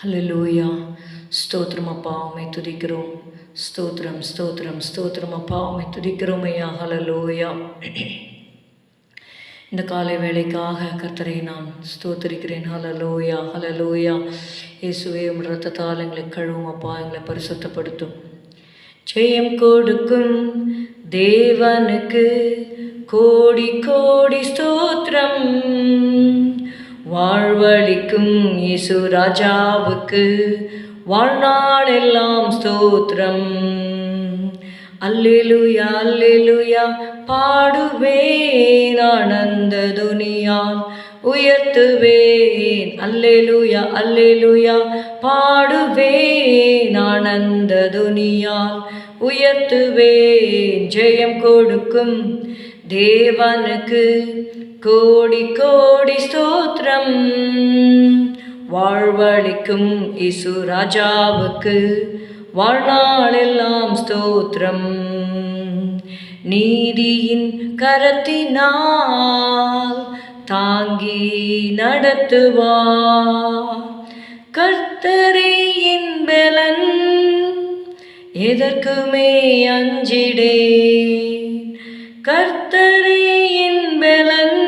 ஹalleluya ஸ்தோத்திரம் அப்பா உம்மை துதிக்கிறோம் ஸ்தோத்திரம் ஸ்தோத்திரம் ஸ்தோத்திரம் அப்பா உம்மை துதிக்கிறோம் ஐயா ஹalleluya இந்த காலை வேலைக்காக கர்த்தரை நான் ஸ்தோத்திரிக்கிறேன். ஹalleluya ஹalleluya இயேசுவே உம் இரத்தத்தால் எங்களை கழுவும் அப்பா எங்களை பரிசுத்தப்படுத்தும். ஜெயம் கொடுக்கும் தேவனுக்கு கோடி கோடி ஸ்தோ வாழ்வழிக்கும் இயேசு ராஜாவுக்கு வாழ்நாளெல்லாம் ஸ்தோத்திரம். அல்லேலூயா அல்லேலூயா பாடுவேன் ஆனந்த துனியால் உயர்த்துவேன். அல்லேலூயா அல்லேலூயா பாடுவேன் ஆனந்த துனியால் உயர்த்துவேன். ஜெயம் கொடுக்கும் தேவனுக்கு கோடி கோடி ஸ்தோத்திரம். வாழ்வழிக்கும் இசு ராஜாவுக்கு வாழ்நாளெல்லாம் ஸ்தோத்திரம். நீதியின் கரத்தினால் தாங்கி நடத்துவா. கர்த்தரே என் பலன் எதற்குமே அஞ்சிடே. கர்த்தரே என் பலன்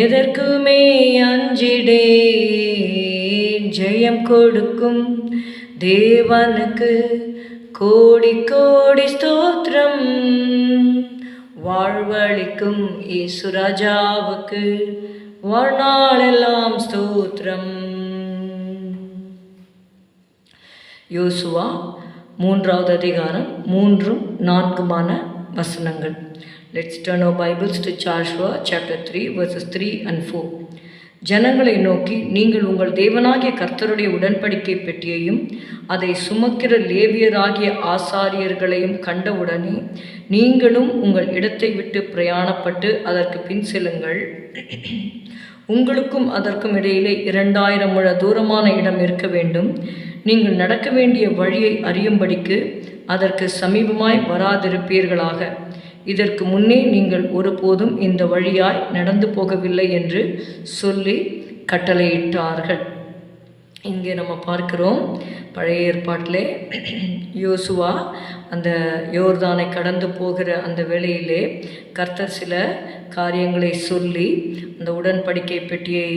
எதற்குமே அஞ்சிடே ஜெயம் கொடுக்கும் தேவனுக்கு கோடி கோடி ஸ்தோத்திரம். வாழ்வழிக்கும் ஈசுராஜாவுக்கு வாழ்நாளெல்லாம் ஸ்தோத்திரம். யோசுவா மூன்றாவது அதிகாரம் மூன்றும் நான்குமான வசனங்கள். Let's turn our Bibles to சார்ஷ்வா chapter three verses three and four ஜனங்களை நோக்கி நீங்கள் உங்கள் தேவனாகிய கர்த்தருடைய உடன்படிக்கை பெட்டியையும் அதை சுமக்கிற லேவியராகிய ஆசாரியர்களையும் கண்டவுடனே நீங்களும் உங்கள் இடத்தை விட்டு பிரயாணப்பட்டு அதற்கு பின் செல்லுங்கள். உங்களுக்கும் அதற்கும் இடையிலே இரண்டாயிரம் முழ தூரமான இடம் இருக்க வேண்டும். நீங்கள் நடக்க வேண்டிய வழியை அறியும்படிக்கு அதற்கு சமீபமாய் வராதிருப்பீர்களாக. இதற்கு முன்னே நீங்கள் ஒருபோதும் இந்த வழியாய் நடந்து போகவில்லை என்று சொல்லி கட்டளையிட்டார்கள். இங்கே நம்ம பார்க்கிறோம். பழைய ஏற்பாட்டிலே யோசுவா அந்த யோர்தானை கடந்து போகிற அந்த வேளையிலே கர்த்தர் சில காரியங்களை சொல்லி அந்த உடன்படிக்கை பெட்டியை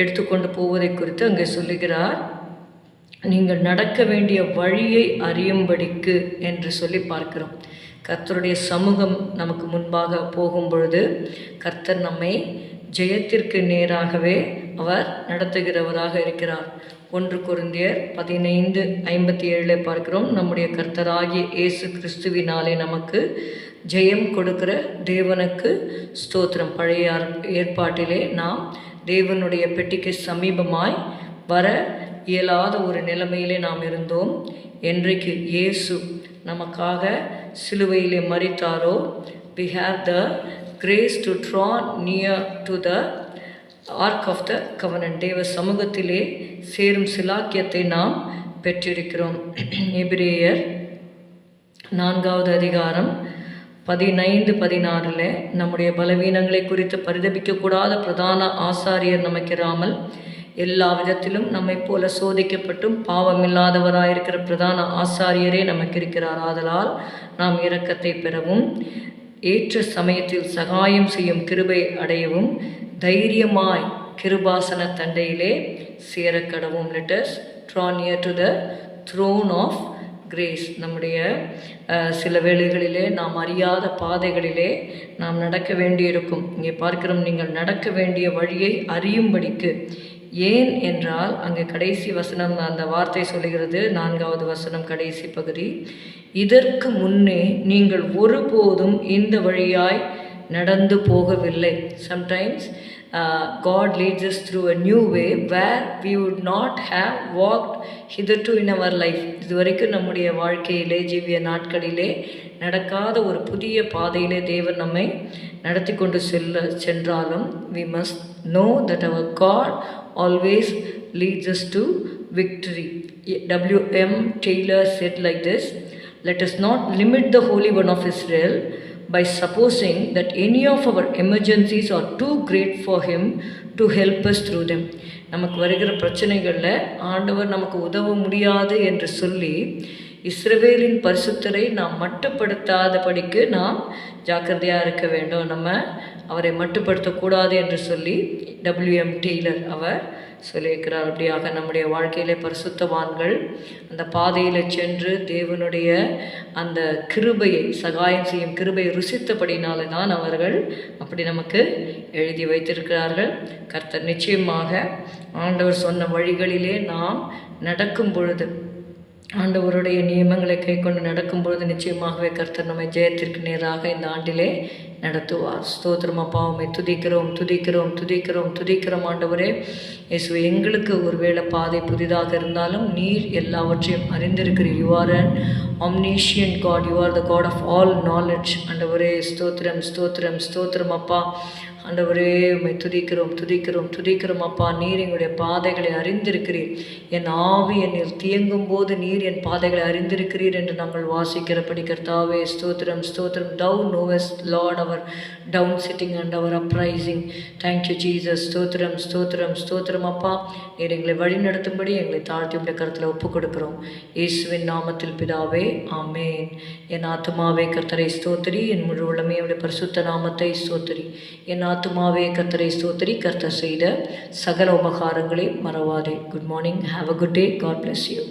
எடுத்துக்கொண்டு போவதை குறித்து அங்கே சொல்லுகிறார். நீங்கள் நடக்க வேண்டிய வழியை அறியும்படிக்கு என்று சொல்லி பார்க்கிறோம். கர்த்தருடைய சமூகம் நமக்கு முன்பாக போகும் பொழுது கர்த்தர் நம்மை ஜெயத்திற்கு நேராகவே அவர் நடத்துகிறவராக இருக்கிறார். ஒன்று குருந்தியர் பதினைந்து ஐம்பத்தி ஏழில் பார்க்கிறோம். நம்முடைய கர்த்தராகிய இயேசு கிறிஸ்துவினாலே நமக்கு ஜெயம் கொடுக்கிற தேவனுக்கு ஸ்தோத்திரம். பழைய ஏற்பாட்டிலே நாம் தேவனுடைய பெட்டிக்கு சமீபமாய் வர இயலாத ஒரு நிலைமையிலே நாம் இருந்தோம். என்றைக்கு இயேசு நமக்காக சிலுவையிலே மறித்தாரோ we have the grace to draw near to the ark of the covenant தேவ சமூகத்திலே சேரும் சிலாக்கியத்தை நாம் பெற்றிருக்கிறோம். எபிரேயர் நான்காவது அதிகாரம் பதினைந்து பதினாறில் நம்முடைய பலவீனங்களை குறித்து பரிதபிக்கக்கூடாத பிரதான ஆசாரியர் நமக்கிறாமல் எல்லா விதத்திலும் நம்மை போல சோதிக்கப்பட்டும் பாவமில்லாதவராயிருக்கிற பிரதான ஆசாரியரே நமக்கு இருக்கிறார். ஆதலால் நாம் இரக்கத்தை பெறவும் ஏற்ற சமயத்தில் சகாயம் செய்யும் கிருபை அடையவும் தைரியமாய் கிருபாசன தண்டையிலே சேரக்கடவும் let's draw near to the throne of grace நம்முடைய சில வேளைகளிலே நாம் அறியாத பாதைகளிலே நாம் நடக்க வேண்டியிருக்கும். இங்கே பார்க்கிறோம் நீங்கள் நடக்க வேண்டிய வழியை அறியும்படிக்கு ஏன் என்றால் அங்கே கடைசி வசனம் அந்த வார்த்தை சொல்லுகிறது நான்காவது வசனம் கடைசி பகுதி இதற்கு முன்னே நீங்கள் ஒருபோதும் இந்த வழியாய் நடந்து போகவில்லை. Sometimes God leads us through a new way where we would not have walked hitherto in our life இது வரைக்கும் நம்முடைய வாழ்க்கையிலே ஜீவிய நாட்களிலே நடக்காத ஒரு புதிய பாதையிலே தேவன் நம்மை நடத்தி கொண்டு செல்ல சென்றாலும் we must know that our God always leads us to victory W M Taylor said like this let us not limit the Holy One of Israel by supposing that any of our emergencies are too great for Him to help us through them. நமக்கு வருகிற பிரச்சனைகளில் ஆண்டவர் நமக்கு உதவ முடியாது என்று சொல்லி இஸ்ரவேலின் பரிசுத்தரை நாம் மட்டுப்படுத்தாதபடிக்கு நாம் ஜாக்கிரதையாக இருக்க வேண்டும். நம்ம அவரை மட்டுப்படுத்தக்கூடாது என்று சொல்லி டபிள்யூஎம் டெய்லர் அவர் சொல்லியிருக்கிறார். அப்படியாக நம்முடைய வாழ்க்கையிலே பரிசுத்தவான்கள் அந்த பாதையில் சென்று தேவனுடைய அந்த கிருபையை சகாயம் செய்யும் கிருபையை ருசித்தபடினால தான் அவர்கள் அப்படி நமக்கு எழுதி வைத்திருக்கிறார்கள். கர்த்தர் நிச்சயமாக ஆண்டவர் சொன்ன வழிகளிலே நாம் நடக்கும் பொழுது ஆண்டவருடைய நியமங்களை கை கொண்டு நடக்கும் பொழுது நிச்சயமாகவே கர்த்தர் நம்மை ஜெயத்திற்கு நேராக இந்த ஆண்டிலே நடத்துவார். ஸ்தோத்திரம் அப்பாவுமே துதிக்கிறோம் துதிக்கிறோம் துதிக்கிறோம் துதிக்கிறோம் ஆண்டவரே. இயேசு எங்களுக்கு ஒருவேளை பாதை புதிதாக இருந்தாலும் நீர் எல்லாவற்றையும் அறிந்திருக்கிற you are an God you are the God of all knowledge ஆண்டவரே ஸ்தோத்திரம் ஸ்தோத்திரம் ஸ்தோத்திரம் அப்பா. ஆண்டவரே உம்மை துதிக்கிறோம் துதிக்கிறோம் துதிக்கிறோம். அப்பா நீர் எங்களுடைய பாதைகளை அறிந்திருக்கிறீர். என் ஆவி என்னில் தியங்கும் போது நீர் என் பாதைகளை அறிந்திருக்கிறீர் என்று நாங்கள் வாசிக்கிறபடி கர்த்தாவே ஸ்தோத்திரம் ஸ்தோத்திரம். Thou knowest Lord our down sitting and our uprising thank you Jesus ஸ்தோத்திரம் ஸ்தோத்திரம் ஸ்தோத்திரம். அப்பா நீர் எங்களை வழி நடத்தும்படி எங்களை தாழ்த்தி உடைய கருத்தில் ஒப்புக் கொடுக்கிறோம் இயேசுவின் நாமத்தில் பிதாவே ஆமேன். என் ஆத்துமாவே கர்த்தரை ஸ்தோத்திரி. என் முழு உள்ளமே உடைய பரிசுத்த நாமத்தை ஸ்தோத்திரி. என் ஆத்துமாவே கர்த்தரை ஸ்தோத்திரி கர்த்தர் செய்த சகல உபகாரங்களை மறவாதே good morning have a good day God bless you